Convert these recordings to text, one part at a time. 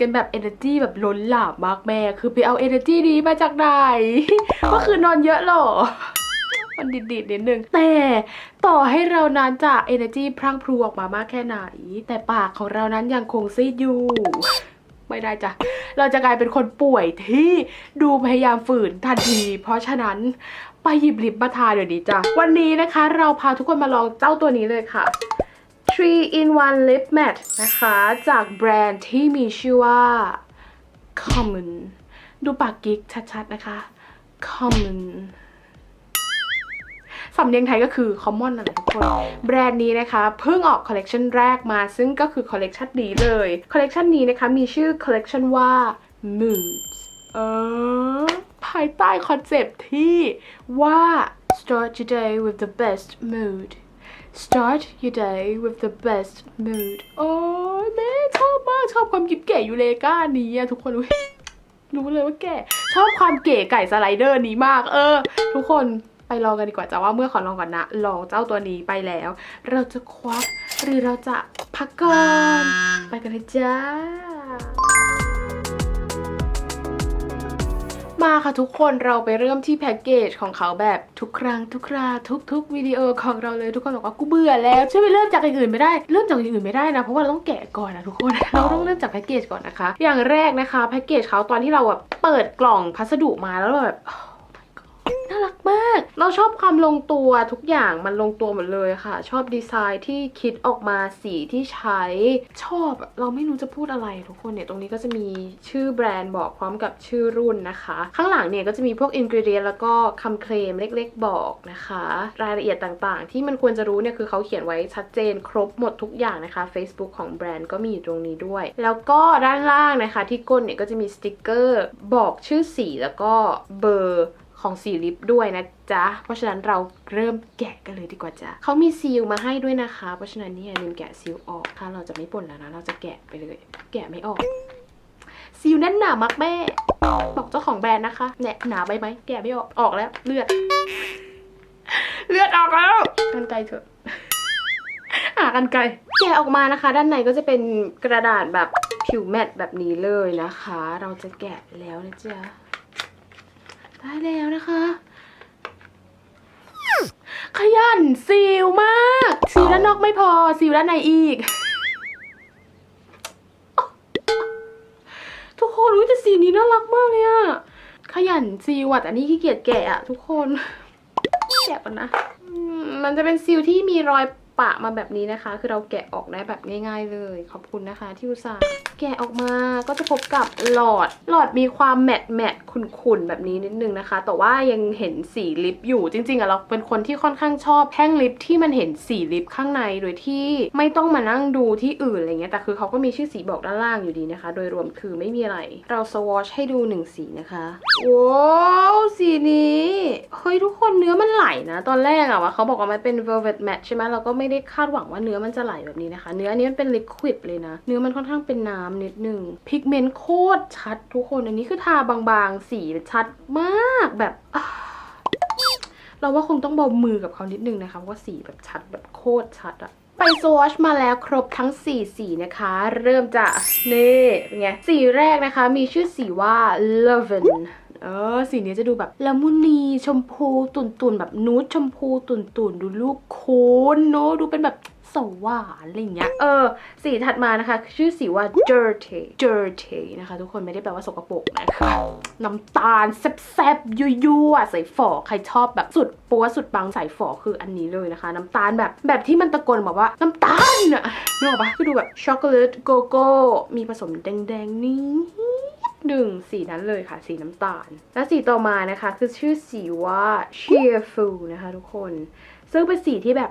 กันแบบ energy แบบล้นหลามมากแม่ คือไปเอา energy นี้มาจากไหน ก็คือนอนเยอะเหรอมันดิดๆนิดนึง แต่ต่อให้เรานั้นจะ energy พรั่งพรูออกมามากแค่ไหน แต่ปากของเรานั้นยังคงซีดอยู่ไม่ได้จ้ะ เราจะกลายเป็นคนป่วยที่ดูพยายามฝืนทันที เพราะฉะนั้นไปหยิบลิปมาทาเดี๋ยวนี้จ้ะ วันนี้นะคะ เราพาทุกคนมาลองเจ้าตัวนี้เลยค่ะ 3 in 1 lip matte นะคะ จากแบรนด์ที่มีชื่อว่า Common ดูปากกิ๊กชัดๆนะคะ Common สำเนียงไทยก็คือ common นั่นแหละทุกคน แบรนด์นี้นะคะเพิ่งออกคอลเลกชันแรกมา ซึ่งก็คือคอลเลกชันนี้เลย คอลเลกชันนี้นะคะมีชื่อคอลเลกชันว่า moods เออ ภายใต้คอนเซปที่ว่า start your day with the best mood start your day with the best mood โอ้ยแม่ชอบมากชอบความกิ๊บเก๋อยู่เลก้านี้อะทุกคนอุ๊ยรู้เลยว่าแกชอบความเก๋ไก่สไลเดอร์นี้มาก เออ ทุกคนไปลองกันดีกว่าจ้าว่าเมื่อขอลองก่อนนะ ลองเจ้าตัวนี้ไปแล้ว เราจะควักหรือเราจะพักก่อน ไปกันเลยจ้า มาค่ะทุกคนเราไปเริ่มที่แพ็กเกจของเขาแบบทุกครั้งทุกคราทุก ๆ วิดีโอของเราเลยทุกคนบอกว่ากูเบื่อแล้วช่วยไปเริ่มจากอย่างอื่นไม่ได้เริ่มจากอย่างอื่นไม่ได้นะเพราะว่าเราต้องแกะก่อนนะทุกคนเราต้องเริ่มจากแพ็กเกจก่อนนะคะ อย่างแรกนะคะแพ็กเกจเขาตอนที่เราแบบเปิดกล่องพัสดุมาแล้วเราแบบ น่ารักมาก เราชอบความลงตัวทุกอย่างมันลงตัวหมดเลยค่ะ ชอบดีไซน์ที่คิดออกมาสีที่ใช้ชอบเราไม่รู้จะพูดอะไรทุกคนเนี่ยตรงนี้ก็จะมีชื่อแบรนด์บอกพร้อมกับชื่อรุ่นนะคะ ข้างหลังเนี่ยก็จะมีพวกอินกริเดียนแล้วก็คำเคลมเล็ก ๆ บอกนะคะ รายละเอียดต่างๆ ที่มันควรจะรู้เนี่ยคือเขาเขียนไว้ชัดเจนครบหมดทุกอย่างนะคะ Facebook ของแบรนด์ก็มีอยู่ตรงนี้ด้วย แล้วก็ด้านล่างนะคะที่ก้นเนี่ยก็จะมีสติกเกอร์บอกชื่อสีแล้วก็เบอร์ ของสีลิปด้วยนะจ๊ะ เพราะฉะนั้นเราเริ่มแกะกันเลยดีกว่าจ้ะเขามีซีลมาให้ด้วยนะคะ เพราะฉะนั้นเนี่ยลืมแกะซีลออกถ้าเราจะไม่ป่นแล้วนะเราจะแกะไปเลย แกะไม่ออกซีลแน่นหนามากแม่ บอกเจ้าของแบรนด์นะคะเนี่ยหนาไปไหมแกะไม่ออกออกแล้ว เลือด เลือดออกแล้วกันไกลเถอะหากันไกลแกะออกมานะคะ ด้านในก็จะเป็นกระดาษแบบผิวแมตต์แบบนี้เลยนะคะ เราจะแกะแล้วนะจ๊ะ ได้แล้วนะคะ ขยันซีลมากซีลด้านนอกไม่พอซีลด้านในอีก ทุกคนรู้แต่สีนี้น่ารักมากเลยอะขยันซีลอะแต่นี่ขี้เกียจแกะอะทุกคนแกะก่อนนะมมันจะเป็นซีลที่มีรอยปะมาแบบนี้นะคะ คือเราแกะออกได้แบบง่ายๆเลย ขอบคุณนะคะที่อุตส่าห์แกะออกมาก็จะพบกับหลอด หลอดมีความแมตต์แมตต์ขุ่นๆ แบบนี้นิดนึงนะคะ แต่ว่ายังเห็นสีลิปอยู่จริงๆอะเราเป็นคนที่ค่อนข้างชอบแท่งลิปที่มันเห็นสีลิปข้างในโดยที่ไม่ต้องมานั่งดูที่อื่นอะไรเงี้ยแต่คือเขาก็มีชื่อสีบอกด้านล่างอยู่ดีนะคะ โดยรวมคือไม่มีอะไร เราสวอชให้ดูหนึ่งสีนะคะว้าวสีนี้เฮ้ยทุกคนเนื้อมันไหลนะตอนแรกอะว่าเขาบอกว่ามันเป็น velvet matte ใช่ไหมเราก็ไม่ได้คาดหวังว่าเนื้อมันจะไหลแบบนี้นะคะ เนื้ออันนี้มันเป็น liquid เลยนะ เนื้อมันค่อนข้างเป็นน้ำนิดนึงพิกเมนต์โคตรชัดทุกคนอันนี้คือทาบางๆ สีชัดมากแบบเราว่าคงต้องเบามือกับเขานิดนึงนะคะเพราะว่าสีแบบชัดแบบโคตรชัดอะไปสวอชมาแล้วครบทั้ง 4 สีนะคะ เริ่มจากนี่เป็นไงสีแรกนะคะมีชื่อสีว่า Lovin เออสีนี้จะดูแบบละมุนีชมพูตุ่นๆแบบนูดชมพูตุ่นๆ ดูลูกโคนเนอะดูเป็นแบบ สวาอะไรเงี้ย เออ สีถัดมานะคะ ชื่อสีว่า dirty dirty นะคะ ทุกคนไม่ได้แปลว่าสกปรกนะคะน้ำตาลแซบๆยั่วๆใส่ฝอใครชอบแบบสุดปัวสุดปังใส่ฝอคืออันนี้เลยนะคะ น้ำตาลแบบแบบที่มันตะโกนบอกว่าน้ำตาลอะนึกออกปะคือดูแบบช็อกโกแลตโกโก้มีผสมแดงๆนี่หนึ่งสีนั้นเลยค่ะ สีน้ำตาล และสีต่อมานะคะ คือชื่อสีว่า cheerful นะคะทุกคน ซึ่งเป็นสีที่แบบ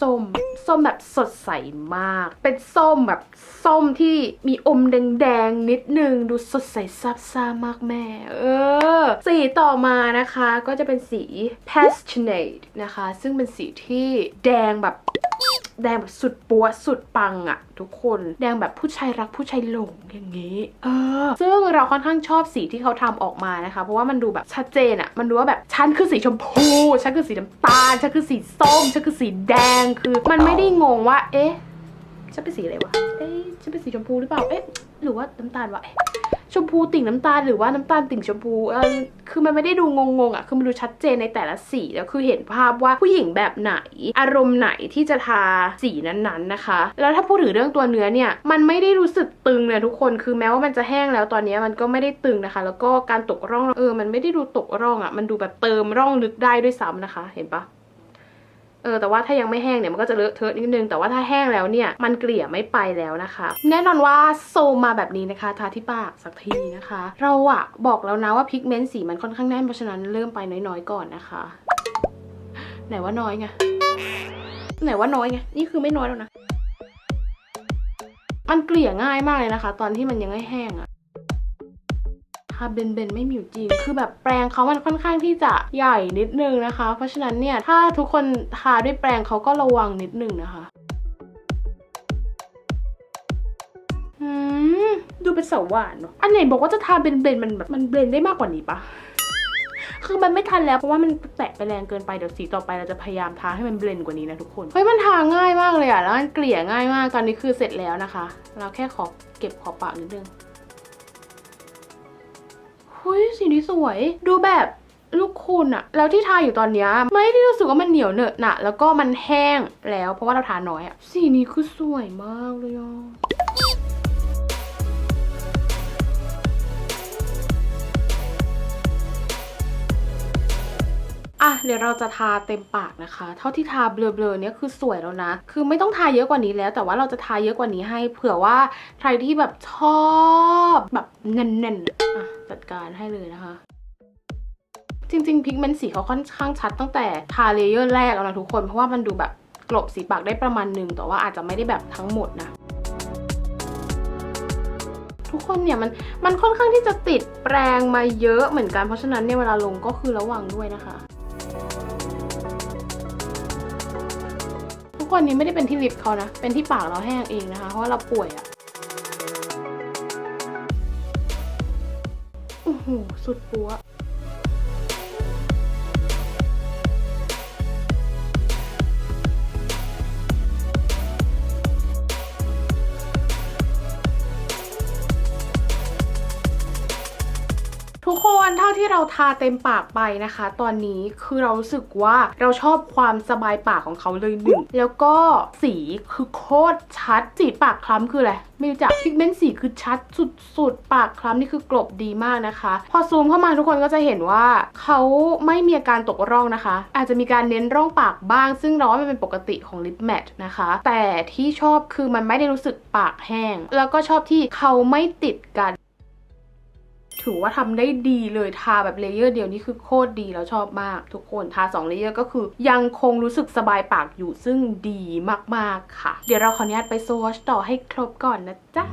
ส้ม ส้มแบบสดใสมาก เป็นส้มแบบส้มที่มีอมแดงๆนิดนึง ดูสดใสซับซ่ามากแม่ เออ สีต่อมานะคะก็จะเป็นสี passionate นะคะ ซึ่งเป็นสีที่แดงแบบ แดงแบบสุดปัวสุดปังอะทุกคนแดงแบบผู้ชายรักผู้ชายหลงอย่างนี้ เออ ซึ่งเราค่อนข้างชอบสีที่เขาทำออกมานะคะ เพราะว่ามันดูแบบชัดเจนอะมันดูว่าแบบฉันคือสีชมพูฉันคือสีน้ำตาลฉันคือสีส้มฉันคือสีแดงคือ มันไม่ได้งงว่า เอ๊ะฉันเป็นสีอะไรวะเอ๊ะฉันเป็นสีชมพูหรือเปล่าเอ๊ะหรือว่าน้ำตาลวะเอ๊ะ ชมพูติ่งน้ำตาลหรือว่าน้ำตาลติ่งชมพูเออคือมันไม่ได้ดูงงๆอะคือมันดูชัดเจนในแต่ละสีแล้วคือเห็นภาพว่าผู้หญิงแบบไหน อารมณ์ไหนที่จะทาสีนั้นๆนะคะ แล้วถ้าพูดถึงเรื่องตัวเนื้อเนี่ยมันไม่ได้รู้สึกตึงเลยทุกคนคือแม้ว่ามันจะแห้งแล้วตอนนี้มันก็ไม่ได้ตึงนะคะ แล้วก็การตกร่องเออมันไม่ได้ดูตกร่องอะมันดูแบบเติมร่องลึกได้ด้วยซ้ำนะคะ เห็นปะ เออแต่ว่าถ้ายังไม่แห้งเนี่ยมันก็จะเลอะเทอะนิดนึง แต่ว่าถ้าแห้งแล้วเนี่ยมันเกลี่ยไม่ไปแล้วนะคะ แน่นอนว่าโซมมาแบบนี้นะคะ ทาที่ปากสักทีนะคะ เราอะบอกแล้วนะว่าพิกเมนต์สีมันค่อนข้างแน่นเพราะฉะนั้นเริ่มไปน้อยๆก่อนนะคะ ไหนว่าน้อยไงไหนว่าน้อยไงนี่คือไม่น้อยแล้วนะมันเกลี่ยง่ายมากเลยนะคะ ตอนที่มันยังไม่แห้งอะ ทาเบนเบนไม่มีอยู่จริง คือแบบแปรงเขามันค่อนข้างที่จะใหญ่นิดนึงนะคะ เพราะฉะนั้นเนี่ยถ้าทุกคนทาด้วยแปรงเขาก็ระวังนิดนึงนะคะอืมดูเป็นสาวหวานเนาะอันไหนบอกว่าจะทาเบนเบนมันแบบมันเบลนได้มากกว่านี้ปะคือมันไม่ทันแล้วเพราะว่ามันแตะไปแรงเกินไปเดี๋ยวสีต่อไปเราจะพยายามทาให้มันเบลนกว่านี้นะทุกคน เฮ้ยมันทาง่ายมากเลยอะแล้วมันเกลี่ยง่ายมากตอนนี้คือเสร็จแล้วนะคะ เราแค่ขอเก็บขอบปากนิดนึง เฮ้ยสีนี้สวย ดูแบบลูกคุณอะแล้วที่ทาอยู่ตอนเนี้ยไม่ได้รู้สึกว่ามันเหนียวเหนอะหนะแล้วก็มันแห้งแล้วเพราะว่าเราทาน้อยอะสีนี้คือสวยมากเลยอะ อะเดี๋ยวเราจะทาเต็มปากนะคะ เท่าที่ทาเบลอๆเนี้ยคือสวยแล้วนะ คือไม่ต้องทาเยอะกว่านี้แล้ว แต่ว่าเราจะทาเยอะกว่านี้ให้ เผื่อว่าใครที่แบบชอบแบบแน่นๆอะจัดการให้เลยนะคะจริงๆพิกเมนต์สีเขาค่อนข้างชัดตั้งแต่ทาเลเยอร์แรกแล้วนะทุกคน เพราะว่ามันดูแบบกลบสีปากได้ประมาณหนึ่งแต่ว่าอาจจะไม่ได้แบบทั้งหมดนะ ทุกคนเนี่ยมันมันค่อนข้างที่จะติดแปรงมาเยอะเหมือนกันเพราะฉะนั้นเนี่ยเวลาลงก็คือระวังด้วยนะคะ ทุกคนนี้ไม่ได้เป็นที่ลิปเขานะ เป็นที่ปากเราแห้งเองนะคะ เพราะว่าเราป่วยอะโอ้โหสุดปัว ทาเราทาเต็มปากไปนะคะ ตอนนี้คือเรารู้สึกว่าเราชอบความสบายปากของเขาเลยหนึ่งแล้วก็สีคือโคตรชัดสีปากคล้ำคืออะไรไม่รู้จักพิกเมนต์สีคือชัดสุดๆ ปากคล้ำนี่คือกลบดีมากนะคะ พอซูมเข้ามาทุกคนก็จะเห็นว่าเขาไม่มีอาการตกร่องนะคะ อาจจะมีการเน้นร่องปากบ้าง ซึ่งเราว่ามันเป็นปกติของลิปแมทนะคะ แต่ที่ชอบคือมันไม่ได้รู้สึกปากแห้ง แล้วก็ชอบที่เขาไม่ติดกัน ถือว่าทำได้ดีเลยทาแบบเลเยอร์เดียวนี่คือโคตรดีแล้วชอบมากทุกคนทา2เลเยอร์ก็คือ ยังคงรู้สึกสบายปากอยู่ซึ่งดีมากๆค่ะ เดี๋ยวเราขออนุญาตไปโซวอชต่อให้ครบก่อนนะจ๊ะ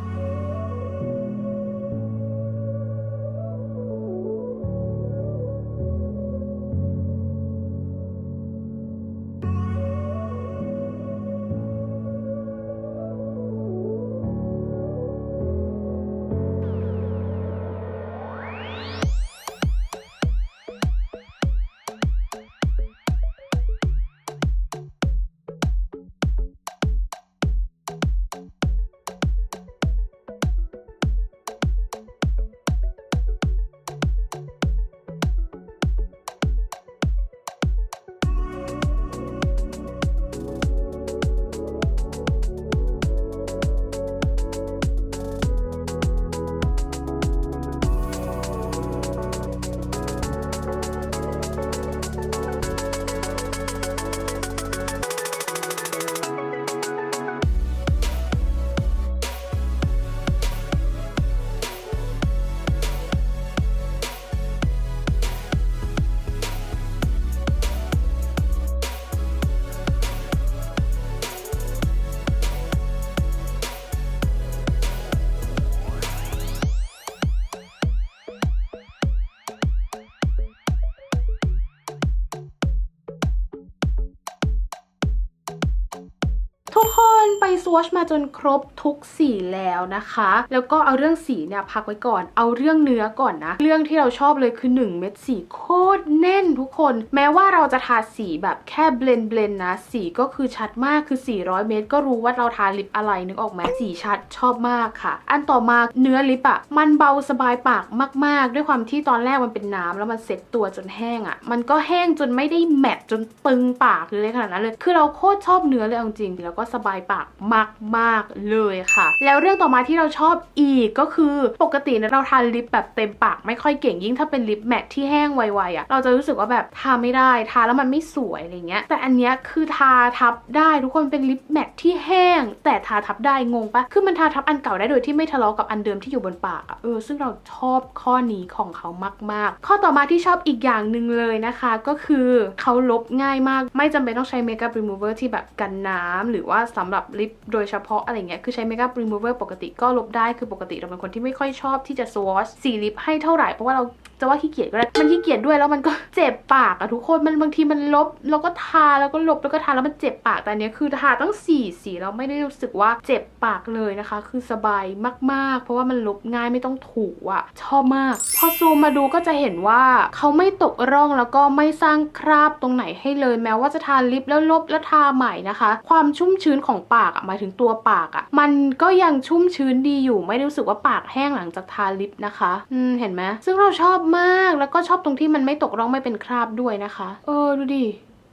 วอชมาจนครบทุกสีแล้วนะคะ แล้วก็เอาเรื่องสีเนี่ยพักไว้ก่อน เอาเรื่องเนื้อก่อนนะ เรื่องที่เราชอบเลยคือ 1 เม็ดสีโคตรแน่นทุกคน แม้ว่าเราจะทาสีแบบแค่เบลนเบลนนะ สีก็คือชัดมากคือ 400 เมตรก็รู้ว่าเราทาลิปอะไรนึกออกไหมสีชัดชอบมากค่ะ อันต่อมาเนื้อลิปอะมันเบาสบายปากมาก ๆ ด้วยความที่ตอนแรกมันเป็นน้ำแล้วมันเซ็ตตัวจนแห้งอะมันก็แห้งจนไม่ได้แมตจนตึงปากหรืออะไรขนาดนั้นเลย คือเราโคตรชอบเนื้อเลยจริงแล้วก็สบายปากมามาก ๆ เลยค่ะ แล้วเรื่องต่อมาที่เราชอบอีกก็คือปกติเนี่ยเราทาลิปแบบเต็มปาก ไม่ค่อยเก่งยิ่งถ้าเป็นลิปแมตต์ที่แห้งไวๆอะเราจะรู้สึกว่าแบบทาไม่ได้ทาแล้วมันไม่สวยอะไรเงี้ย แต่อันเนี้ยคือทาทับได้ทุกคนเป็นลิปแมตต์ที่แห้ง แต่ทาทับได้งงปะคือมันทาทับอันเก่าได้โดยที่ไม่ทะเลาะกับอันเดิมที่อยู่บนปากอะเออซึ่งเราชอบข้อนี้ของเขามาก ๆ ข้อต่อมาที่ชอบอีกอย่างหนึ่งเลยนะคะ ก็คือเขาลบง่ายมาก ไม่จำเป็นต้องใช้เมคอัพรีมูเวอร์ที่แบบกันน้ำหรือว่าสำหรับลิปโดยเฉพาะอะไรเงี้ย คือใช้เมคอัพรีมูเวอร์ปกติก็ลบได้ คือปกติเราเป็นคนที่ไม่ค่อยชอบที่จะสวอชสีลิปให้เท่าไหร่ เพราะว่าเรา จะว่าขี้เกียจก็ได้ มันขี้เกียจด้วยแล้วมันก็เจ็บปากอะทุกคน มันบางทีมันลบแล้วก็ทาแล้วก็ลบแล้วก็ทาแล้วมันเจ็บปาก แต่อันเนี้ยคือทาตั้งสี่สีแล้วไม่ได้รู้สึกว่าเจ็บปากเลยนะคะ คือสบายมากๆ เพราะว่ามันลบง่ายไม่ต้องถูอะชอบมาก พอซูมมาดูก็จะเห็นว่าเขาไม่ตกร่องแล้วก็ไม่สร้างคราบตรงไหนให้เลย แม้ว่าจะทาลิปแล้วลบแล้วทาใหม่นะคะ ความชุ่มชื้นของปากอะหมายถึงตัวปากอะมันก็ยังชุ่มชื้นดีอยู่ ไม่ได้รู้สึกว่าปากแห้งหลังจากทาลิปนะคะอืมเห็นไหมซึ่งเราชอบมากแล้วก็ชอบตรงที่มันไม่ตกร่องไม่เป็นคราบด้วยนะคะ เออดูดิ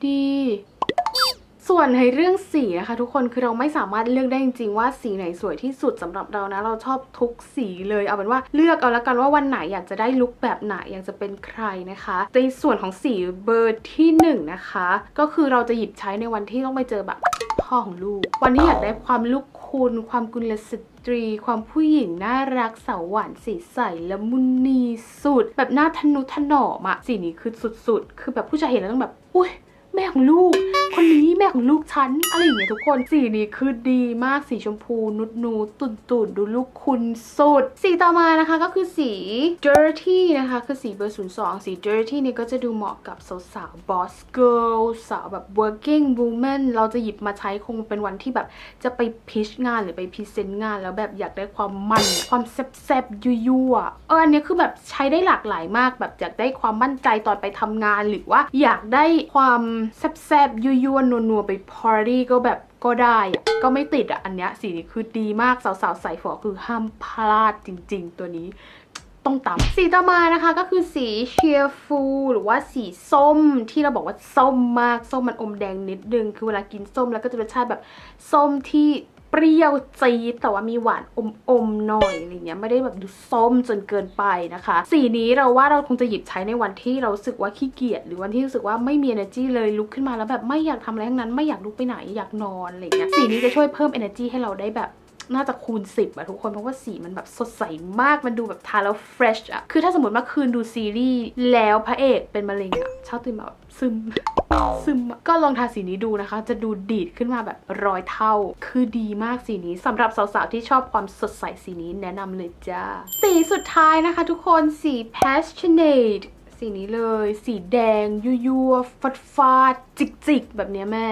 ดี ส่วนในเรื่องสีนะคะทุกคนคือเราไม่สามารถเลือกได้จริงๆว่าสีไหนสวยที่สุดสำหรับเรานะ เราชอบทุกสีเลยเอาเป็นว่าเลือกเอาแล้วกันว่าวันไหนอยากจะได้ลุคแบบไหนอยากจะเป็นใครนะคะในส่วนของสีเบอร์ที่หนึ่งนะคะ ก็คือเราจะหยิบใช้ในวันที่ต้องไปเจอแบบพ่อของลูก วันที่อยากได้ความลูกคุณความกุลสต รี ความผู้หญิงน่ารักสาวหวานสีใสละมุนนีสุด แบบหน้าทนุถนอมอะสีนี้คือสุดๆ คือแบบผู้ชายเห็นแล้วต้องแบบ อุ้ย แม่ของลูก คนนี้แม่ของลูกฉันอะไรอย่างเงี้ยทุกคนสีนี้คือดีมากสีชมพูนุดนูตุ่นตุ่นดูลูกคุณสุด สีต่อมานะคะก็คือสี dirty นะคะ คือสีเบอร์02 สี dirty นี่ก็จะดูเหมาะกับสาวๆ boss girl สาวแบบ working woman เราจะหยิบมาใช้คงเป็นวันที่แบบจะไปพิชงานหรือไปพรีเซนต์งาน แล้วแบบอยากได้ความมันความแซ่บๆยั่วๆเอออันนี้คือแบบใช้ได้หลากหลายมากแบบอยากได้ความมั่นใจตอนไปทำงานหรือว่าอยากได้ความแซ่บๆยั่วๆนัวๆไปพาร์ตี้ก็แบบก็ได้อะก็ไม่ติดอะอันเนี้ยสีนี้คือดีมากสาวๆใส่ฝอคือห้ามพลาดจริง ๆ ตัวนี้ต้องตำสีต่อมานะคะก็คือสีเชียร์ฟูหรือว่าสีส้มที่เราบอกว่าส้มมาก ส้มมันอมแดงนิดนึง คือเวลากินส้มแล้วก็จะเป็นรสชาติแบบส้มที่ เปรี้ยวจี๊ดแต่ว่ามีหวานอมๆหน่อยอะไรเงี้ยไม่ได้แบบดูส้มจนเกินไปนะคะ สีนี้เราว่าเราคงจะหยิบใช้ในวันที่เราสึกว่าขี้เกียจหรือวันที่รู้สึกว่าไม่มี energy เลยลุกขึ้นมาแล้วแบบไม่อยากทำอะไรทั้งนั้นไม่อยากลุกไปไหนอยากนอนอะไรเงี้ยสีนี้จะช่วยเพิ่ม energy ให้เราได้แบบ น่าจะคูณ 10อะทุกคนเพราะว่าสีมันแบบสดใสมากมันดูแบบทาแล้ว fresh อะคือถ้าสมมติเมื่อคืนดูซีรีส์แล้วพระเอกเป็นมะเร็งอะเช้าตื่นมาแบบซึมซึมก็ลองทาสีนี้ดูนะคะ จะดูดีดขึ้นมาแบบร้อยเท่า คือดีมากสีนี้สำหรับสาวๆที่ชอบความสดใสสีนี้แนะนำเลยจ้า สีสุดท้ายนะคะทุกคนสี passionate สีนี้เลย สีแดง ยั่วๆฟัดฟาดๆจิกๆ แบบเนี้ยแม่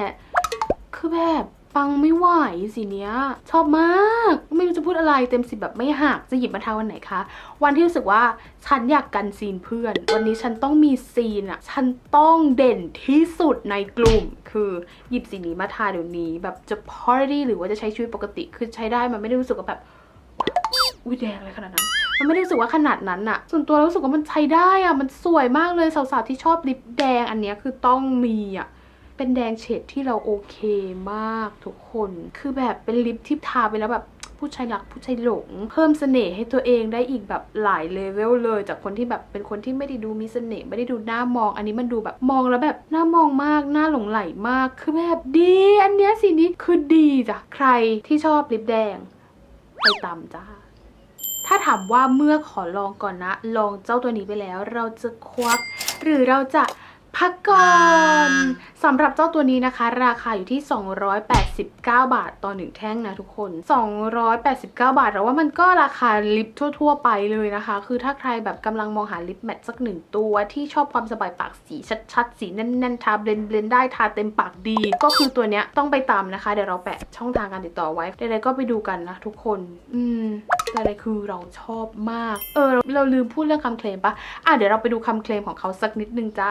คือแบบ ปังไม่ไหวสีเนี้ย ชอบมาก ไม่รู้จะพูดอะไรเต็มสิบแบบไม่หัก จะหยิบมาทาวันไหนคะ วันที่รู้สึกว่าฉันอยากกันซีนเพื่อน วันนี้ฉันต้องมีซีนอะฉันต้องเด่นที่สุดในกลุ่ม คือหยิบสีนี้มาทาเดี๋ยวนี้ แบบจะ party หรือว่าจะใช้ชีวิตปกติคือใช้ได้มันไม่ได้รู้สึกว่าแบบอุ้ยแดงอะไรขนาดนั้น มันไม่ได้รู้สึกว่าขนาดนั้นอะส่วนตัวรารู้สึกว่ามันใช้ได้อะมันสวยมากเลยสาวๆที่ชอบลิปแดงอันเนี้ยคือต้องมีอะ เป็นแดงเฉดที่เราโอเคมากทุกคน คือแบบเป็นลิปที่ทาไปแล้วแบบผู้ชายรักผู้ชายหลง เพิ่มเสน่ห์ให้ตัวเองได้อีกแบบหลายเลเวลเลย จากคนที่แบบเป็นคนที่ไม่ได้ดูมีเสน่ห์ไม่ได้ดูหน้ามอง อันนี้มันดูแบบมองแล้วแบบหน้ามองมากหน้าหลงไหลมาก คือแบบดีอันเนี้ยสีนี้คือดีจ้ะใครที่ชอบลิปแดงไปตามจ้าถ้าถามว่าเมื่อขอลองก่อนนะ ลองเจ้าตัวนี้ไปแล้ว เราจะควักหรือเราจะ พักก่อนสำหรับเจ้าตัวนี้นะคะ ราคาอยู่ที่ 289 บาทต่อหนึ่งแท่งนะทุกคน 289 บาทแต่ว่ามันก็ราคาลิปทั่ว ๆ ไปเลยนะคะ คือถ้าใครแบบกำลังมองหาลิปแมทสักหนึ่งตัวที่ชอบความสบายปากสีชัดๆ สีแน่นๆ ทาเบลนเบลนได้ทาเต็มปากดี ก็คือตัวเนี้ยต้องไปตามนะคะ เดี๋ยวเราแปะช่องทางการติดต่อไว้ใดๆก็ไปดูกันนะทุกคน อืมใดๆคือเราชอบมาก เออ เราลืมพูดเรื่องคำเคลมปะอะเดี๋ยวเราไปดูคำเคลมของเขาสักนิดนึงจ้า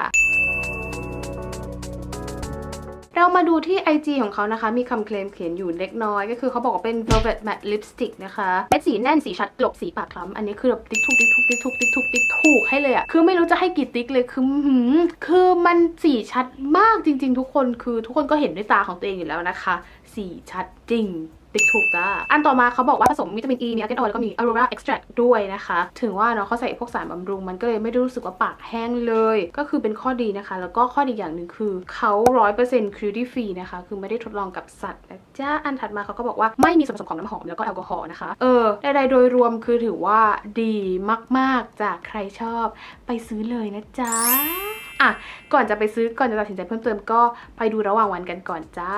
เรามาดูที่ IG ของเขานะคะ มีคำเคลมเขียนอยู่เล็กน้อย ก็คือเขาบอกว่าเป็น velvet matte lipstick นะคะเม็ดสีแน่นสีชัดกลบสีปากคล้ำอันนี้คือแบบติ๊กทุกติ๊กทุกติ๊กทุกติ๊กทุกติ๊กถูกให้เลยอะคือไม่รู้จะให้กี่ติ๊กเลยคือหืมคือมันสีชัดมากจริง ๆ ทุกคนคือทุกคนก็เห็นด้วยตาของตัวเองอยู่แล้วนะคะ สีชัดจริง ติ๊กถูกจ้า อันต่อมาเขาบอกว่าผสมวิตามินอีมีอาร์เกนออยแล้วก็มีอ r ร r a extract ด้วยนะคะ ถึงว่าเนาะเขาใส่พวกสารบำรุง มันก็เลยไม่ได้รู้สึกว่าปากแห้งเลย ก็คือเป็นข้อดีนะคะ แล้วก็ข้อดีอย่างหนึ่งคือเขาร้อยเปอร์เซ็นต์ cruelty free นะคะ คือไม่ได้ทดลองกับสัตว์นะจ้า อันถัดมาเขาก็บอกว่าไม่มีส่วนผสมของน้ำหอมแล้วก็แอลกอฮอล์นะคะ เออใดๆโดยรวมคือถือว่าดีมากๆจากใครชอบ ไปซื้อเลยนะจ๊ะอะก่อนจะไปซื้อก่อนจะตัดสินใจเพิ่มเติมก็ไปดูระหว่างวันกันก่อนจ้า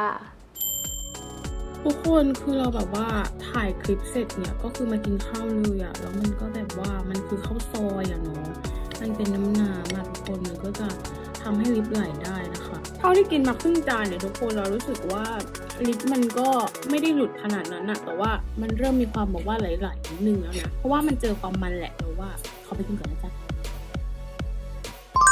ทุกคนคือเราแบบว่าถ่ายคลิปเสร็จเนี่ยก็คือมากินข้าวเลยอะแล้วมันก็แบบว่ามันคือข้าวซอยอะเนาะมันเป็นน้ำน้ำอะทุกคนมันก็จะทำให้ลิปไหลได้นะคะเท่าที่กินมาครึ่งจานเนี่ยทุกคนเรารู้สึกว่าลิปมันก็ไม่ได้หลุดขนาดนั้นอะแต่ว่ามันเริ่มมีความแบบว่าไหลๆนิดนึงแล้วนะเพราะว่ามันเจอความมันแหละแต่ว่าเขาไปกินก่อนนะจ๊ะ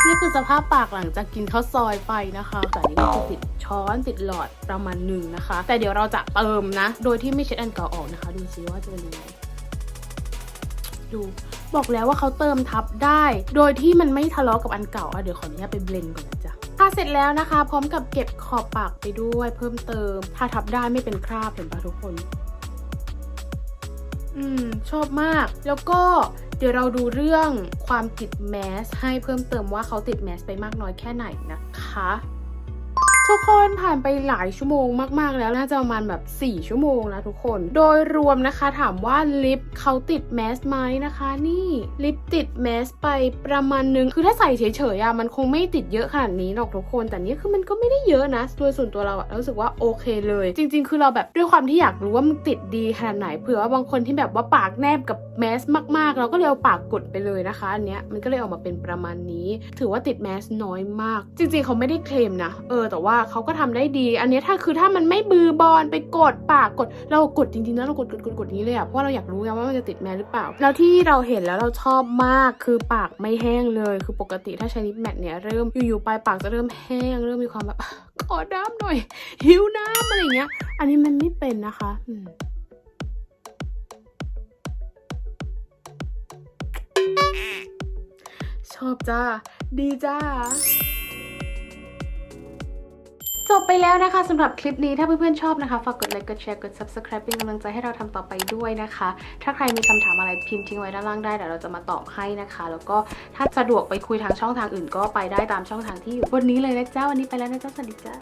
นี่คือสภาพปากหลังจากกินข้าวซอยไปนะคะ แต่นี่ก็คือติดช้อนติดหลอดประมาณหนึ่งนะคะ แต่เดี๋ยวเราจะเติมนะ โดยที่ไม่เช็ดอันเก่าออกนะคะ ดูซิว่าจะเป็นยังไงดูบอกแล้วว่าเขาเติมทับได้ โดยที่มันไม่ทะเลาะกับอันเก่าอะเดี๋ยวขออนุญาตไปเบลนก่อนนะจ๊ะถ้าเสร็จแล้วนะคะ พร้อมกับเก็บขอบปากไปด้วย เพิ่มเติมถ้าทับได้ไม่เป็นคราบเห็นปะทุกคน อืมชอบมาก แล้วก็ เดี๋ยวเราดูเรื่องความติดแมสให้เพิ่มเติมว่าเขาติดแมสไปมากน้อยแค่ไหนนะคะทุกคนผ่านไปหลายชั่วโมงมาก ๆ แล้วน่าจะประมาณแบบ 4 ชั่วโมงแล้วทุกคน โดยรวมนะคะถามว่าลิป เขาติดแมสไหมนะคะ นี่ลิปติดแมสไปประมาณนึง คือถ้าใส่เฉยๆอะมันคงไม่ติดเยอะขนาดนี้หรอกทุกคน แต่นี่คือมันก็ไม่ได้เยอะนะโดยส่วนตัวเราอะรู้สึกว่าโอเคเลย จริง ๆ คือเราแบบด้วยความที่อยากรู้ว่ามันติดดีขนาดไหนเผื่อว่าบางคนที่แบบว่าปากแนบกับแมสมากๆ เราก็เลยเอาปากกดไปเลยนะคะอันเนี้ยมันก็เลยออกมาเป็นประมาณนี้ ถือว่าติดแมสน้อยมาก จริง ๆ เขาไม่ได้เคลมนะเออแต่ว่าเขาก็ทำได้ดี อันนี้ถ้าคือถ้ามันไม่บือบอลไปกดปากกด เรากดจริงๆนะเรากดกดกดกดนี้เลยอะเพราะาเราอยากรู้ไงว่ามันจะติดแมสหรือเปล่า แล้วที่เราเห็นแล้วเราชอบมากคือปากไม่แห้งเลย คือปกติถ้าใช้ลิปแมทเนี่ยเริ่มอยู่ๆปลายปากจะเริ่มแห้ง เริ่มมีความแบบขอน้ำหน่อย หิวน้ำอะไรเงี้ย อันนี้มันไม่เป็นนะคะชอบจ้า ดีจ้า จบไปแล้วนะคะสำหรับคลิปนี้ถ้าเพื่อนๆชอบนะคะฝากกดไลค์กดแชร์กด subscribe เป็นกำลังใจให้เราทำต่อไปด้วยนะคะ ถ้าใครมีคำถามอะไรพิมพ์ทิ้งไว้ด้านล่างได้เดี๋ยวเราจะมาตอบให้นะคะ แล้วก็ถ้าสะดวกไปคุยทางช่องทางอื่นก็ไปได้ตามช่องทางที่อยู่บนนี้เลยนะจ้าวันนี้ไปแล้วนะจ้าสวัสดีจ้า